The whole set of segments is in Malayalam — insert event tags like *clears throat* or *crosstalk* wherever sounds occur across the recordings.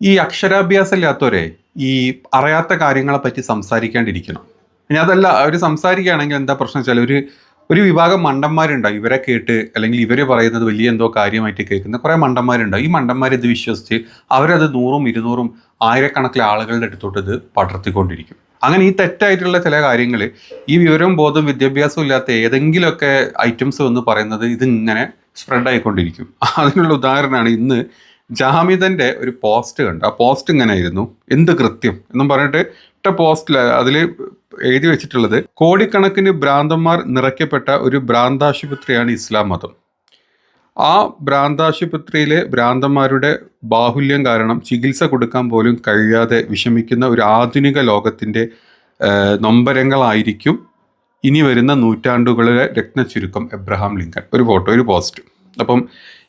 ഈ അക്ഷരാഭ്യാസം ഇല്ലാത്തവരെ ഈ അറിയാത്ത കാര്യങ്ങളെ പറ്റി സംസാരിക്കാണ്ടിരിക്കണം. ഇനി അതല്ല അവർ സംസാരിക്കുകയാണെങ്കിൽ എന്താ പ്രശ്നം വെച്ചാൽ ഒരു ഒരു വിഭാഗം മണ്ടന്മാരുണ്ടാവും. ഇവരെ കേട്ട് അല്ലെങ്കിൽ ഇവർ പറയുന്നത് വലിയ എന്തോ കാര്യമായിട്ട് കേൾക്കുന്ന കുറേ മണ്ടന്മാരുണ്ടാവും. ഈ മണ്ടന്മാർ ഇത് വിശ്വസിച്ച് അവരത് നൂറും ഇരുന്നൂറും ആയിരക്കണക്കിലെ ആളുകളുടെ അടുത്തോട്ട് ഇത് പടർത്തിക്കൊണ്ടിരിക്കും. അങ്ങനെ ഈ തെറ്റായിട്ടുള്ള ചില കാര്യങ്ങൾ ഈ വിവരവും ബോധവും വിദ്യാഭ്യാസവും ഇല്ലാത്ത ഏതെങ്കിലുമൊക്കെ ഐറ്റംസ് എന്ന് പറയുന്നത് ഇതിങ്ങനെ സ്പ്രെഡ് ആയിക്കൊണ്ടിരിക്കും അതിനുള്ള ഉദാഹരണമാണ് ഇന്ന് ജാമിദന്റെ ഒരു പോസ്റ്റ് കണ്ട്. ആ പോസ്റ്റ് ഇങ്ങനെ ആയിരുന്നു എന്ത് കൃത്യം എന്നും പറഞ്ഞിട്ട് ഇട്ട പോസ്റ്റിൽ അതിൽ എഴുതി വെച്ചിട്ടുള്ളത് കോടിക്കണക്കിന് ഭ്രാന്തന്മാർ നിറയ്ക്കപ്പെട്ട ഒരു ഭ്രാന്താശുപത്രിയാണ് ഇസ്ലാം മതം. ആ ഭ്രാന്താശുപത്രിയിലെ ഭ്രാന്തന്മാരുടെ ബാഹുല്യം കാരണം ചികിത്സ കൊടുക്കാൻ പോലും കഴിയാതെ വിഷമിക്കുന്ന ഒരു ആധുനിക ലോകത്തിന്റെ നൊമ്പരങ്ങളായിരിക്കും ഇനി വരുന്ന നൂറ്റാണ്ടുകളിലെ രത്നച്ചുരുക്കം എബ്രഹാം ലിങ്കൺ ഒരു ഫോട്ടോ ഒരു പോസ്റ്റ്. അപ്പം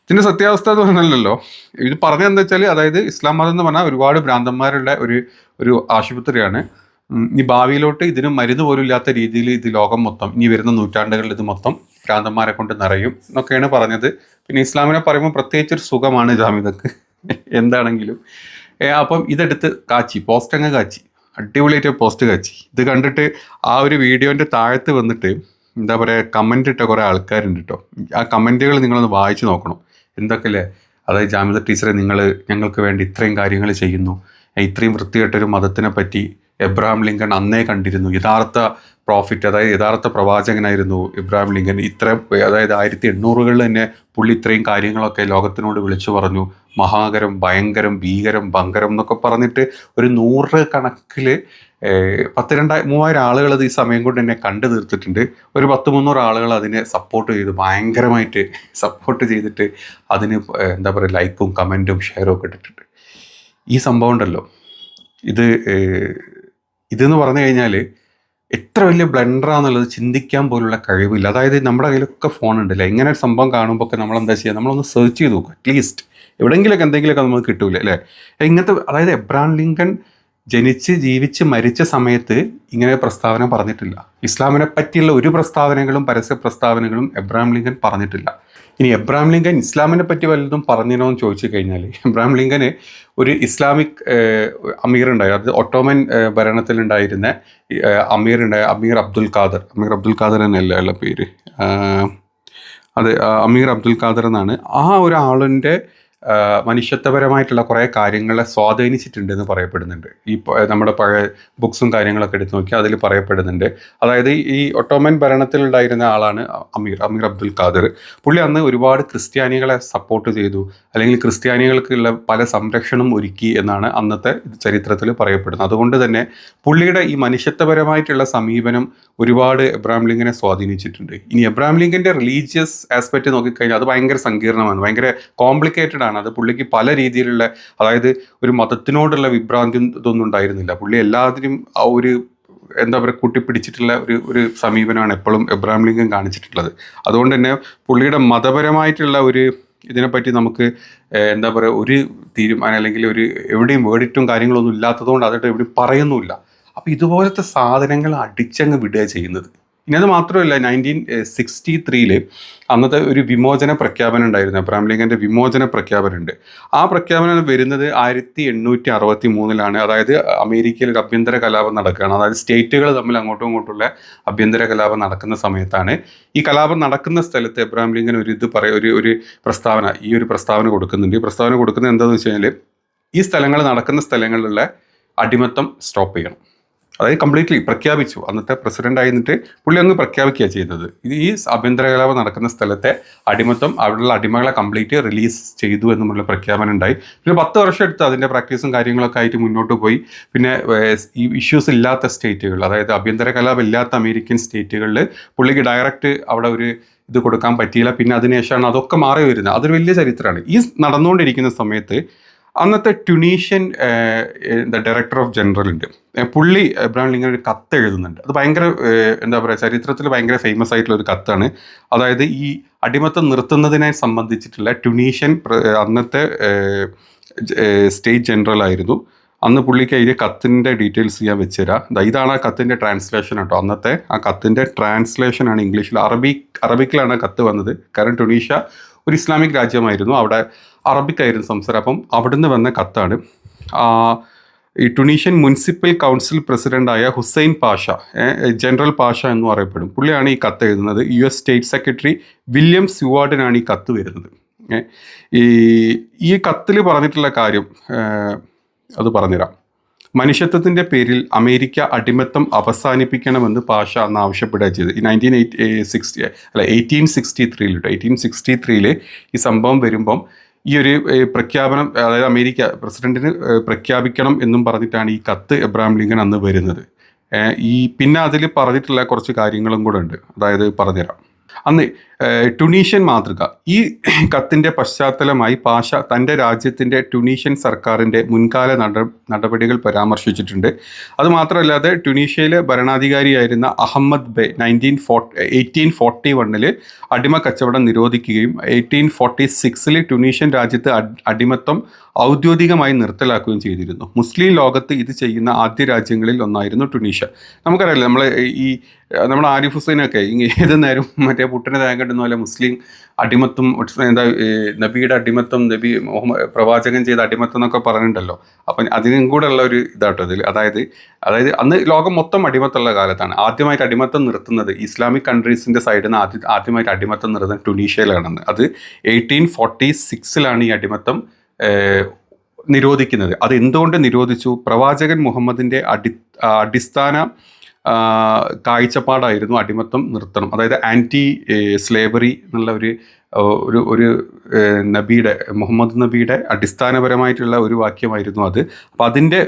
ഇതിന്റെ സത്യാവസ്ഥ എന്ന് പറഞ്ഞല്ലോ ഇത് പറഞ്ഞതെന്താ വെച്ചാൽ അതായത് ഇസ്ലാം മതം എന്ന് പറഞ്ഞാൽ ഒരുപാട് ഭ്രാന്തന്മാരുടെ ഒരു ഒരു ആശുപത്രിയാണ്. ഇനി ഭാവിയിലോട്ട് ഇതിന് മരുന്ന് പോലും ഇല്ലാത്ത രീതിയിൽ ഇത് ലോകം മൊത്തം ഇനി വരുന്ന നൂറ്റാണ്ടുകളിൽ ഇത് മൊത്തം ഭ്രാന്തന്മാരെ കൊണ്ട് നിറയും എന്നൊക്കെയാണ് പറഞ്ഞത്. പിന്നെ ഇസ്ലാമിനെ പറയുമ്പോൾ പ്രത്യേകിച്ച് ഒരു സുഖമാണ് ജാമിതക്ക് എന്താണെങ്കിലും. അപ്പം ഇതെടുത്ത് കാച്ചി പോസ്റ്റ് അങ്ങ് കാച്ചി. അടിപൊളിയായിട്ട് പോസ്റ്റ് കാച്ചി. ഇത് കണ്ടിട്ട് ആ ഒരു വീഡിയോന്റെ താഴത്ത് വന്നിട്ട് എന്താ പറയുക കമന്റ് ഇട്ട കുറേ ആൾക്കാരുണ്ട് കേട്ടോ ആ കമന്റുകൾ നിങ്ങളൊന്ന് വായിച്ചു നോക്കണം. എന്തൊക്കെയല്ലേ? അതായത് ജാമ്യത ടീച്ചറെ നിങ്ങൾ ഞങ്ങൾക്ക് വേണ്ടി ഇത്രയും കാര്യങ്ങൾ ചെയ്യുന്നു. ഇത്രയും വൃത്തികെട്ടൊരു മതത്തിനെ പറ്റി എബ്രഹാം ലിങ്കൺ അന്നേ കണ്ടിരുന്നു. യഥാർത്ഥ പ്രോഫിറ്റ് അതായത് യഥാർത്ഥ പ്രവാചകനായിരുന്നു ഇബ്രാഹിം ലിങ്കൻ ഇത്ര അതായത് ആയിരത്തി എണ്ണൂറുകളിൽ തന്നെ പുള്ളി ഇത്രയും കാര്യങ്ങളൊക്കെ ലോകത്തിനോട് വിളിച്ചു പറഞ്ഞു. മഹാകരം ഭയങ്കരം ഭീകരം ഭങ്കരം എന്നൊക്കെ പറഞ്ഞിട്ട് ഒരു നൂറ് കണക്കിൽ പത്ത് രണ്ടായി മൂവായിരം ആളുകൾ അത് ഈ സമയം കൊണ്ട് എന്നെ കണ്ടു തീർത്തിട്ടുണ്ട്. ഒരു പത്ത് മുന്നൂറ് ആളുകൾ അതിനെ സപ്പോർട്ട് ചെയ്ത് ഭയങ്കരമായിട്ട് സപ്പോർട്ട് ചെയ്തിട്ട് അതിന് എന്താ പറയുക ലൈക്കും കമന്റും ഷെയറും ഒക്കെ ഇട്ടിട്ടുണ്ട്. ഈ സംഭവം ഉണ്ടല്ലോ. ഇത് ഇതെന്ന് പറഞ്ഞു കഴിഞ്ഞാൽ എത്ര വലിയ ബ്ലണ്ടറാന്നുള്ളത് ചിന്തിക്കാൻ പോലുള്ള കഴിവില്ല. അതായത് നമ്മുടെ കയ്യിലൊക്കെ ഫോൺ ഉണ്ടല്ലേ ഇങ്ങനെ ഒരു സംഭവം കാണുമ്പോൾ ഒക്കെ നമ്മൾ എന്താ ചെയ്യുക നമ്മളൊന്ന് സെർച്ച് ചെയ്ത് നോക്കുക അറ്റ്ലീസ്റ്റ് എവിടെയെങ്കിലുമൊക്കെ എന്തെങ്കിലുമൊക്കെ നമുക്ക് കിട്ടൂലേ അല്ലേ? ഇങ്ങനത്തെ അതായത് എബ്രാൻ ലിങ്കൺ ജനിച്ച് ജീവിച്ച് മരിച്ച സമയത്ത് ഇങ്ങനെ പ്രസ്താവന പറഞ്ഞിട്ടില്ല. ഇസ്ലാമിനെ പറ്റിയുള്ള ഒരു പ്രസ്താവനകളും പരസ്യ പ്രസ്താവനകളും എബ്രാഹിം ലിങ്കൻ പറഞ്ഞിട്ടില്ല. ഇനി എബ്രാം ലിങ്കൻ ഇസ്ലാമിനെ പറ്റി വല്ലതും പറഞ്ഞിനോ എന്ന് ചോദിച്ചു കഴിഞ്ഞാൽ എബ്രാം ലിങ്കന് ഒരു ഇസ്ലാമിക് അമീർ ഉണ്ടായി അത് ഒട്ടോമൻ ഭരണത്തിൽ ഉണ്ടായിരുന്ന അമീർ ഉണ്ടായ അമീർ അബ്ദുൽ ഖാദർ. അമീർ അബ്ദുൽ ഖാദർ എന്നല്ല പേര്? അതെ അമീർ അബ്ദുൽ ഖാദർ എന്നാണ്. ആ ഒരാളിന്റെ മനുഷ്യത്വപരമായിട്ടുള്ള കുറേ കാര്യങ്ങളെ സ്വാധീനിച്ചിട്ടുണ്ട് എന്ന് പറയപ്പെടുന്നുണ്ട്. ഈ നമ്മുടെ പഴയ ബുക്സും കാര്യങ്ങളൊക്കെ എടുത്ത് നോക്കിയാൽ അതിൽ പറയപ്പെടുന്നുണ്ട്. അതായത് ഈ ഒട്ടോമൻ ഭരണത്തിലുണ്ടായിരുന്ന ആളാണ് അമീർ അമീർ അബ്ദുൽ ഖാദർ. പുള്ളി അന്ന് ഒരുപാട് ക്രിസ്ത്യാനികളെ സപ്പോർട്ട് ചെയ്തു. അല്ലെങ്കിൽ ക്രിസ്ത്യാനികൾക്കുള്ള പല സംരക്ഷണം ഒരുക്കി എന്നാണ് അന്നത്തെ ചരിത്രത്തിൽ പറയപ്പെടുന്നത്. അതുകൊണ്ട് തന്നെ പുള്ളിയുടെ ഈ മനുഷ്യത്വപരമായിട്ടുള്ള സമീപനം ഒരുപാട് എബ്രാം ലിങ്കനെ സ്വാധീനിച്ചിട്ടുണ്ട്. ഇനി എബ്രാം ലിങ്കന്റെ റിലീജിയസ് ആസ്പെക്ട് നോക്കിക്കഴിഞ്ഞാൽ അത് ഭയങ്കര സങ്കീർണമാണ്. ഭയങ്കര കോംപ്ലിക്കേറ്റഡ് ആണ്. അത് പുള്ളിക്ക് പല രീതിയിലുള്ള അതായത് ഒരു മതത്തിനോടുള്ള വിഭ്രാന്തി ഇതൊന്നും ഉണ്ടായിരുന്നില്ല. പുള്ളി എല്ലാത്തിനും ആ ഒരു എന്താ പറയുക കൂട്ടിപ്പിടിച്ചിട്ടുള്ള ഒരു ഒരു സമീപനമാണ് എപ്പോഴും എബ്രാഹിം ലിങ്കൻ കാണിച്ചിട്ടുള്ളത്. അതുകൊണ്ട് തന്നെ പുള്ളിയുടെ മതപരമായിട്ടുള്ള ഒരു ഇതിനെപ്പറ്റി നമുക്ക് എന്താ പറയുക ഒരു തീരുമാനം അല്ലെങ്കിൽ ഒരു എവിടെയും വേടിട്ടും കാര്യങ്ങളൊന്നും ഇല്ലാത്തതുകൊണ്ട് അതിട്ട് എവിടെയും പറയുന്നുമില്ല. അപ്പോൾ ഇതുപോലത്തെ സാധനങ്ങൾ അടിച്ചങ്ങ് വിടുക ചെയ്യുന്നത്. ഇനി അത് മാത്രമല്ല നയന്റീൻ സിക്സ്റ്റി ത്രീയിൽ അന്നത്തെ ഒരു വിമോചന പ്രഖ്യാപനം ഉണ്ടായിരുന്നു. അബ്രാം ലിങ്കന്റെ വിമോചന പ്രഖ്യാപനം ഉണ്ട് ആ പ്രഖ്യാപനം വരുന്നത് ആയിരത്തി എണ്ണൂറ്റി അറുപത്തി മൂന്നിലാണ് അതായത് അമേരിക്കയിൽ ഒരു അഭ്യന്തര കലാപം നടക്കുകയാണ്. അതായത് സ്റ്റേറ്റുകൾ തമ്മിൽ അങ്ങോട്ടും ഇങ്ങോട്ടുള്ള അഭ്യന്തര കലാപം നടക്കുന്ന സമയത്താണ് ഈ കലാപം നടക്കുന്ന സ്ഥലത്ത് എബ്രാം ലിങ്കൻ ഒരു ഇത് പറയ ഒരു ഒരു പ്രസ്താവന ഈ ഒരു പ്രസ്താവന കൊടുക്കുന്നുണ്ട്. ഈ പ്രസ്താവന കൊടുക്കുന്നത് എന്താണെന്ന് വെച്ച് കഴിഞ്ഞാൽ ഈ സ്ഥലങ്ങൾ നടക്കുന്ന സ്ഥലങ്ങളിലുള്ള അടിമത്തം സ്റ്റോപ്പ് ചെയ്യണം. അതായത് കംപ്ലീറ്റ്ലി പ്രഖ്യാപിച്ചു. അന്നത്തെ പ്രസിഡന്റ് ആയിരുന്നിട്ട് പുള്ളി അങ്ങ് പ്രഖ്യാപിക്കുക ചെയ്തത്. ഇത് ഈ ആഭ്യന്തര കലാപം നടക്കുന്ന സ്ഥലത്തെ അടിമത്തം അവിടെയുള്ള അടിമകളെ കംപ്ലീറ്റ് റിലീസ് ചെയ്തു എന്നുള്ള പ്രഖ്യാപനം ഉണ്ടായി. പിന്നെ പത്ത് വർഷം എടുത്ത് അതിന്റെ പ്രാക്ടീസും കാര്യങ്ങളൊക്കെ ആയിട്ട് മുന്നോട്ട് പോയി. പിന്നെ ഈ ഇഷ്യൂസ് ഇല്ലാത്ത സ്റ്റേറ്റുകൾ അതായത് ആഭ്യന്തര കലാപം ഇല്ലാത്ത അമേരിക്കൻ സ്റ്റേറ്റുകളിൽ പുള്ളിക്ക് ഡയറക്റ്റ് അവിടെ ഒരു ഇത് കൊടുക്കാൻ പറ്റിയില്ല. പിന്നെ അതിനുശേഷമാണ് അതൊക്കെ മാറി വരുന്നത് അതൊരു വലിയ ചരിത്രമാണ്. ഈ നടന്നുകൊണ്ടിരിക്കുന്ന സമയത്ത് അന്നത്തെ ട്യുണീഷ്യൻ എന്താ ഡയറക്ടർ ഓഫ് ജനറൽ ഉണ്ട് പുള്ളി എബ്രാഹിം ലിങ്കൻ ഒരു കത്ത് എഴുതുന്നുണ്ട്. അത് ഭയങ്കര എന്താ പറയുക ചരിത്രത്തിൽ ഭയങ്കര ഫേമസ് ആയിട്ടുള്ള ഒരു കത്താണ്. അതായത് ഈ അടിമത്തം നിർത്തുന്നതിനെ സംബന്ധിച്ചിട്ടുള്ള ട്യുണീഷ്യൻ അന്നത്തെ സ്റ്റേറ്റ് ജനറൽ ആയിരുന്നു. അന്ന് പുള്ളിക്ക് അതിന്റെ കത്തിന്റെ ഡീറ്റെയിൽസ് ഞാൻ വെച്ചുതരാം. ഇതാണ് ആ കത്തിന്റെ ട്രാൻസ്ലേഷൻ കേട്ടോ. അന്നത്തെ ആ കത്തിന്റെ ട്രാൻസ്ലേഷനാണ് ഇംഗ്ലീഷിൽ അറബി അറബിക്കിലാണ് കത്ത് വന്നത്. കാരണം ടുണീഷ്യ ഒരു ഇസ്ലാമിക് രാജ്യമായിരുന്നു. അവിടെ അറബിക്കായിരുന്നു സംസാരം അപ്പം അവിടുന്ന് വന്ന കത്താണ്. ഈ ടുണീഷ്യൻ മുനിസിപ്പൽ കൗൺസിൽ പ്രസിഡന്റായ ഹുസൈൻ പാഷ ജനറൽ പാഷ എന്ന് പറയപ്പെടും. പുള്ളിയാണ് ഈ കത്ത് എഴുതുന്നത്. U S state secretary William സ്യുവാർഡിനാണ് ഈ കത്ത് വരുന്നത്. ഈ ഈ കത്തിൽ പറഞ്ഞിട്ടുള്ള കാര്യം അത് പറഞ്ഞുതരാം. മനുഷ്യത്വത്തിന്റെ പേരിൽ അമേരിക്ക അടിമത്തം അവസാനിപ്പിക്കണമെന്ന് പാഷ അന്ന് ആവശ്യപ്പെടുക ചെയ്തത്. ഈ നയന്റീൻ എയ്റ്റ് സിക്സ്റ്റി അല്ല എയ്റ്റീൻ സിക്സ്റ്റി ത്രീയിൽ എയ്റ്റീൻ സിക്സ്റ്റി ത്രീയിൽ ഈ സംഭവം വരുമ്പം ഈ ഒരു പ്രഖ്യാപനം അതായത് അമേരിക്ക പ്രസിഡന്റിന് പ്രഖ്യാപിക്കണം എന്നും പറഞ്ഞിട്ടാണ് ഈ കത്ത് എബ്രാം ലിങ്കൻ അന്ന് വരുന്നത്. ഈ പിന്നെ അതിൽ പറഞ്ഞിട്ടുള്ള കുറച്ച് കാര്യങ്ങളും കൂടെ ഉണ്ട്. അതായത് പറഞ്ഞുതരാം. അന്ന് ടുണീഷ്യൻ മാതൃക ഈ *clears throat* കത്തിന്റെ പശ്ചാത്തലമായി പാഷ തന്റെ രാജ്യത്തിന്റെ ട്യൂണീഷ്യൻ സർക്കാരിന്റെ മുൻകാല നടപടികൾ പരാമർശിച്ചിട്ടുണ്ട്. അതുമാത്രമല്ലാതെ ട്യൂണീഷ്യയിലെ ഭരണാധികാരിയായിരുന്ന Ahmad Bey nineteen forty eighteen forty വണ്ണിൽ അടിമ കച്ചവടം നിരോധിക്കുകയും എയ്റ്റീൻ ഫോർട്ടി സിക്സിൽ ട്യൂണീഷ്യൻ രാജ്യത്ത് അടിമത്തം ഔദ്യോഗികമായി നിർത്തലാക്കുകയും ചെയ്തിരുന്നു. മുസ്ലിം ലോകത്ത് ഇത് ചെയ്യുന്ന ആദ്യ രാജ്യങ്ങളിൽ ഒന്നായിരുന്നു ട്യൂണീഷ്യ നമുക്കറിയാലോ നമ്മൾ ഈ നമ്മുടെ ആരിഫ് ഹുസൈനൊക്കെ ഏത് നേരം മറ്റേ പുട്ടിനെ തേങ്ങ കിട്ടുന്ന പോലെ മുസ്ലിം അടിമത്തം എന്താ ഈ നബിയുടെ അടിമത്തം നബി പ്രവാചകൻ ചെയ്ത അടിമത്തം എന്നൊക്കെ പറഞ്ഞിട്ടുണ്ടല്ലോ. അപ്പം അതിനും കൂടെ ഉള്ള ഒരു ഇതാട്ടോ ഇതിൽ അതായത് അതായത് അന്ന് ലോകം മൊത്തം അടിമത്തമുള്ള കാലത്താണ്. ആദ്യമായിട്ട് അടിമത്തം നിർത്തുന്നത് ഇസ്ലാമിക് കൺട്രീസിന്റെ സൈഡിൽ നിന്ന് ആദ്യ ആദ്യമായിട്ട് അടിമത്തം നിർത്തുന്നത് ടുണീഷ്യയിലാണെന്ന്. അത് എയ്റ്റീൻ ഫോർട്ടി സിക്സിലാണ് ഈ അടിമത്തം നിരോധിക്കുന്നത്. അത് എന്തുകൊണ്ട് നിരോധിച്ചു? പ്രവാചകൻ മുഹമ്മദിന്റെ അടി അടിസ്ഥാന കാഴ്ചപ്പാടായിരുന്നു അടിമത്തം നിർത്തണം. അതായത് ആന്റി സ്ലേവറി എന്നുള്ള ഒരു ഒരു ഒരു നബിയുടെ മുഹമ്മദ് നബിയുടെ അടിസ്ഥാനപരമായിട്ടുള്ള ഒരു വാക്യമായിരുന്നു അത്. അപ്പം അതിന്റെ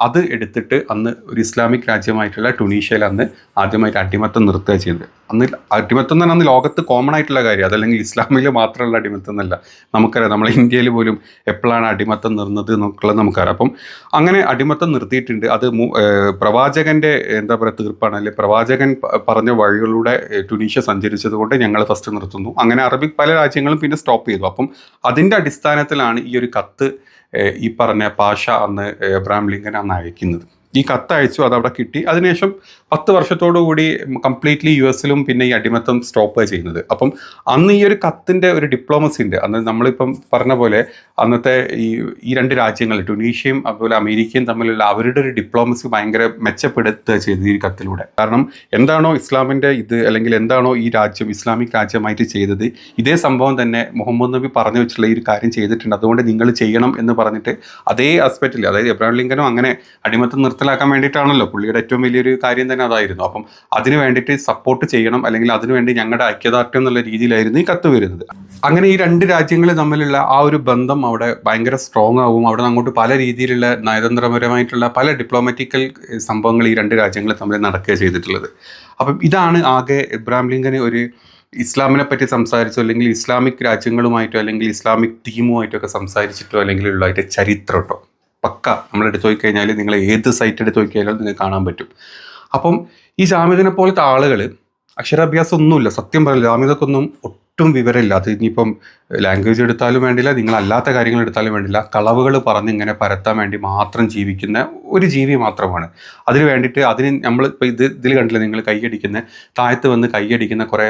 അത് എടുത്തിട്ട് അന്ന് ഒരു ഇസ്ലാമിക് രാജ്യമായിട്ടുള്ള ടുണീഷ്യയിൽ അന്ന് ആദ്യമായിട്ട് അടിമത്തം നിർത്തുക ചെയ്തത്. അന്ന് അടിമത്തം തന്നെ അന്ന് ലോകത്ത് കോമൺ ആയിട്ടുള്ള കാര്യം അതല്ലെങ്കിൽ ഇസ്ലാമിൽ മാത്രമുള്ള അടിമത്തം എന്നല്ല. നമുക്കറിയാം നമ്മളെ ഇന്ത്യയിൽ പോലും എപ്പോഴാണ് അടിമത്തം നിർന്നത് എന്നുള്ളത് നമുക്കറിയാം. അപ്പം അങ്ങനെ അടിമത്തം നിർത്തിയിട്ടുണ്ട്. അത് പ്രവാചകന്റെ എന്താ പറയുക തീർപ്പാണ്. അല്ലെങ്കിൽ പ്രവാചകൻ പറഞ്ഞ വഴികളിലൂടെ ടുണീഷ്യ സഞ്ചരിച്ചത് കൊണ്ട് ഞങ്ങൾ ഫസ്റ്റ് നിർത്തുന്നു. അങ്ങനെ അറബിക് പല രാജ്യങ്ങളും പിന്നെ സ്റ്റോപ്പ് ചെയ്തു. അപ്പം അതിന്റെ അടിസ്ഥാനത്തിലാണ് ഈ ഒരു കത്ത് ഈ പറഞ്ഞ പാഷ അന്ന് എബ്രാം ലിങ്കൻ അന്ന് അയക്കുന്നത്. ഈ കത്ത് അയച്ചു അത് അവിടെ കിട്ടി. അതിനുശേഷം പത്ത് വർഷത്തോടു കൂടി കംപ്ലീറ്റ്ലി യു എസിലും പിന്നെ ഈ അടിമത്തം സ്റ്റോപ്പ് ചെയ്യുന്നത്. അപ്പം അന്ന് ഈ ഒരു കത്തിന്റെ ഒരു ഡിപ്ലോമസി ഉണ്ട്. അന്ന് നമ്മളിപ്പം പറഞ്ഞ പോലെ അന്നത്തെ ഈ ഈ രണ്ട് രാജ്യങ്ങൾ ടുണീഷ്യയും അതുപോലെ അമേരിക്കയും തമ്മിലുള്ള അവരുടെ ഒരു ഡിപ്ലോമസി ഭയങ്കര മെച്ചപ്പെടുത്തുക ചെയ്തു ഈ കത്തിലൂടെ. കാരണം എന്താണോ ഇസ്ലാമിന്റെ ഇത് അല്ലെങ്കിൽ എന്താണോ ഈ രാജ്യം ഇസ്ലാമിക് രാജ്യമായിട്ട് ചെയ്തത് ഇതേ സംഭവം തന്നെ മുഹമ്മദ് നബി പറഞ്ഞു വെച്ചിട്ടുള്ള ഈ ഒരു കാര്യം ചെയ്തിട്ടുണ്ട്. അതുകൊണ്ട് നിങ്ങൾ ചെയ്യണം എന്ന് പറഞ്ഞിട്ട് അതേ ആസ്പെക്റ്റിൽ അതായത് എബ്രാഹിം ലിങ്കനും അങ്ങനെ അടിമത്തം നിർത്തലാക്കാൻ വേണ്ടിയിട്ടാണല്ലോ പുള്ളിയുടെ ഏറ്റവും വലിയൊരു കാര്യം തന്നെ അതായിരുന്നു. അപ്പം അതിന് വേണ്ടിയിട്ട് സപ്പോർട്ട് ചെയ്യണം അല്ലെങ്കിൽ അതിനുവേണ്ടി ഞങ്ങളുടെ ഐക്യദാർഢ്യം എന്നുള്ള രീതിയിലായിരുന്നു ഈ കത്ത് വരുന്നത്. അങ്ങനെ ഈ രണ്ട് രാജ്യങ്ങൾ തമ്മിലുള്ള ആ ഒരു ബന്ധം അവിടെ ഭയങ്കര സ്ട്രോങ് ആവും. അവിടെ അങ്ങോട്ട് പല രീതിയിലുള്ള നയതന്ത്രപരമായിട്ടുള്ള പല ഡിപ്ലോമാറ്റിക്കൽ സംഭവങ്ങൾ ഈ രണ്ട് രാജ്യങ്ങൾ തമ്മിൽ നടക്കുക ചെയ്തിട്ടുള്ളത്. അപ്പം ഇതാണ് ആകെ ഇബ്രാഹിം ലിങ്കന് ഒരു ഇസ്ലാമിനെ പറ്റി സംസാരിച്ചോ അല്ലെങ്കിൽ ഇസ്ലാമിക് രാജ്യങ്ങളുമായിട്ടോ അല്ലെങ്കിൽ ഇസ്ലാമിക് ടീമുമായിട്ടോ ഒക്കെ സംസാരിച്ചിട്ടോ അല്ലെങ്കിൽ ഉള്ള അതിന്റെ ചരിത്രം കേട്ടോ. പക്ക. നമ്മളെടുത്ത് നോക്കിക്കഴിഞ്ഞാൽ നിങ്ങൾ ഏത് സൈറ്റ് എടുത്തു നോക്കിയാലും നിങ്ങൾക്ക് കാണാൻ പറ്റും. അപ്പം ഈ ജാമ്യതിനെ പോലത്തെ ആളുകൾ അക്ഷരാഭ്യാസം ഒന്നുമില്ല സത്യം പറയില്ല ജാമിദക്കൊന്നും ഒട്ടും വിവരമില്ല. അത് ഇനിയിപ്പം ലാംഗ്വേജ് എടുത്താലും വേണ്ടില്ല നിങ്ങൾ അല്ലാത്ത കാര്യങ്ങൾ എടുത്താലും വേണ്ടില്ല കളവുകൾ പറഞ്ഞ് ഇങ്ങനെ പരത്താൻ വേണ്ടി മാത്രം ജീവിക്കുന്ന ഒരു ജീവി മാത്രമാണ്. അതിന് വേണ്ടിയിട്ട് അതിന് നമ്മൾ ഇപ്പോൾ ഇത് ഇതിൽ കണ്ടില്ല നിങ്ങൾ കൈയടിക്കുന്ന താഴത്ത് വന്ന് കൈയടിക്കുന്ന കുറേ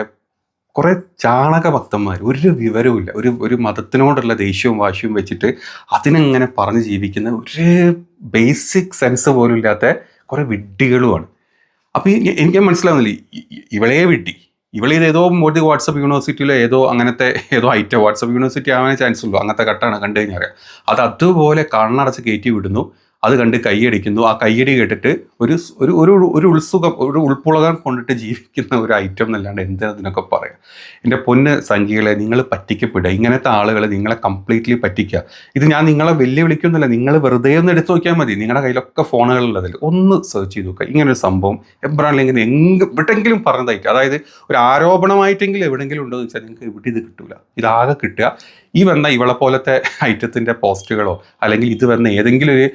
കുറേ ചാണക ഭക്തന്മാർ ഒരു വിവരവുമില്ല. ഒരു ഒരു മതത്തിനോടുള്ള ദേഷ്യവും വാശിയും വെച്ചിട്ട് അതിനെങ്ങനെ പറഞ്ഞ് ജീവിക്കുന്ന ഒരു ബേസിക് സെൻസ് പോലും ഇല്ലാത്ത കുറേ വിഡ്ഢികളുമാണ്. അപ്പോൾ എനിക്ക് മനസ്സിലാവുന്നില്ല. ഇവളെ വിഡ്ഢി ഇവളെ ഇത് ഏതോ ഒരു വാട്സപ്പ് യൂണിവേഴ്സിറ്റിയിലോ ഏതോ അങ്ങനത്തെ *laughs* ഏതോ ഐറ്റം വാട്സപ്പ് യൂണിവേഴ്സിറ്റി ആവാനേ ചാൻസ് ഉള്ളൂ. അങ്ങനത്തെ കട്ടാണ് കണ്ടു കഴിഞ്ഞാൽ അത് അതുപോലെ കണ്ണടച്ച് കയറ്റി വിടുന്നു. അത് കണ്ട് കൈയടിക്കുന്നു ആ കൈയടി കേട്ടിട്ട് ഒരു ഒരു ഒരു ഒരു ഉത്സുഖം ഒരു ഉൾപ്പുളകം കൊണ്ടിട്ട് ജീവിക്കുന്ന ഒരു ഐറ്റം എന്നല്ലാണ്ട് എന്തിനൊക്കെ പറയാം. എന്റെ പൊന്ന് സംഖ്യകളെ നിങ്ങൾ പറ്റിക്കപ്പെടുക. ഇങ്ങനത്തെ ആളുകൾ നിങ്ങളെ കംപ്ലീറ്റ്ലി പറ്റിക്കുക. ഇത് ഞാൻ നിങ്ങളെ വെല്ലുവിളിക്കുന്നില്ല. നിങ്ങൾ വെറുതെ ഒന്ന് എടുത്തു നോക്കിയാൽ മതി. നിങ്ങളുടെ കയ്യിലൊക്കെ ഫോണുകളുള്ളതിൽ ഒന്ന് സെർച്ച് ചെയ്ത് നോക്കുക. ഇങ്ങനെ ഒരു സംഭവം എബ്രാൻ ലിങ്കിന് എങ് എവിടെങ്കിലും പറഞ്ഞതായിട്ട്. അതായത് ഒരു ആരോപണമായിട്ടെങ്കിലും എവിടെയെങ്കിലും ഉണ്ടോ എന്ന് വെച്ചാൽ നിങ്ങൾക്ക് ഇവിടെ ഇത് കിട്ടില്ല ഇതാകെ കിട്ടുക. ഈ വന്ന ഇവളെ പോലത്തെ ഐറ്റത്തിന്റെ പോസ്റ്റുകളോ അല്ലെങ്കിൽ ഇത് വന്ന ഏതെങ്കിലും ഒരു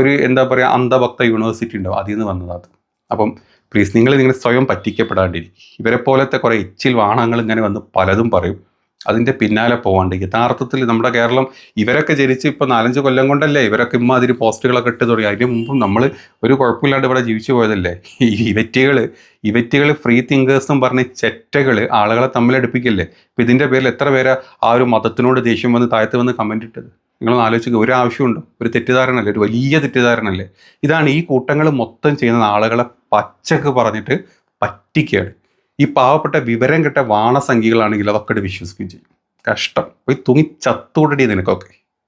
ഒരു എന്താ പറയുക അന്ധഭക്ത യൂണിവേഴ്സിറ്റി ഉണ്ടോ? അതിൽ നിന്ന് വന്നതാണ് അപ്പം പ്ലീസ് നിങ്ങൾ നിങ്ങൾ സ്വയം പറ്റിക്കപ്പെടാണ്ടിരിക്കും. ഇവരെ പോലത്തെ കുറേ എച്ചിൽ വാണങ്ങൾ ഇങ്ങനെ വന്ന് പലതും പറയും. അതിന്റെ പിന്നാലെ പോകാണ്ട് യഥാർത്ഥത്തിൽ നമ്മുടെ കേരളം ഇവരൊക്കെ ജനിച്ച് ഇപ്പോൾ നാലഞ്ച് കൊല്ലം കൊണ്ടല്ലേ ഇവരൊക്കെ ഇമ്മാതിരി പോസ്റ്റുകളൊക്കെ ഇട്ട് തുടങ്ങി. അതിന് മുമ്പും നമ്മൾ ഒരു കുഴപ്പമില്ലാണ്ട് ഇവിടെ ജീവിച്ചു പോയതല്ലേ? ഈ ഇവറ്റുകൾ ഇവറ്റുകൾ ഫ്രീ തിങ്കേഴ്സും പറഞ്ഞ് ചെറ്റകൾ ആളുകളെ തമ്മിലടുപ്പിക്കല്ലേ ഇപ്പം ഇതിന്റെ പേരിൽ എത്ര പേര് ആ ഒരു മതത്തിനോട് ദേഷ്യം വന്ന് താഴത്ത് വന്ന് കമന്റ് ഇട്ടത്? നിങ്ങളൊന്ന് ആലോചിക്കുക ഒരു ആവശ്യമുണ്ടോ? ഒരു തെറ്റിദ്ധാരണല്ലേ ഒരു വലിയ തെറ്റിദ്ധാരണല്ലേ ഇതാണ് ഈ കൂട്ടങ്ങൾ മൊത്തം ചെയ്യുന്ന ആളുകളെ പച്ചക്ക് പറഞ്ഞിട്ട് പറ്റിക്കുകയാണ് ഈ പാവപ്പെട്ട വിവരം കിട്ട വാണസംഖ്യകളാണെങ്കിൽ അതൊക്കെ വിശ്വസിക്കുകയും ചെയ്യും. കഷ്ടം. പോയി തുങ്ങി ചത്തൂടടി നിനക്കൊക്കെ.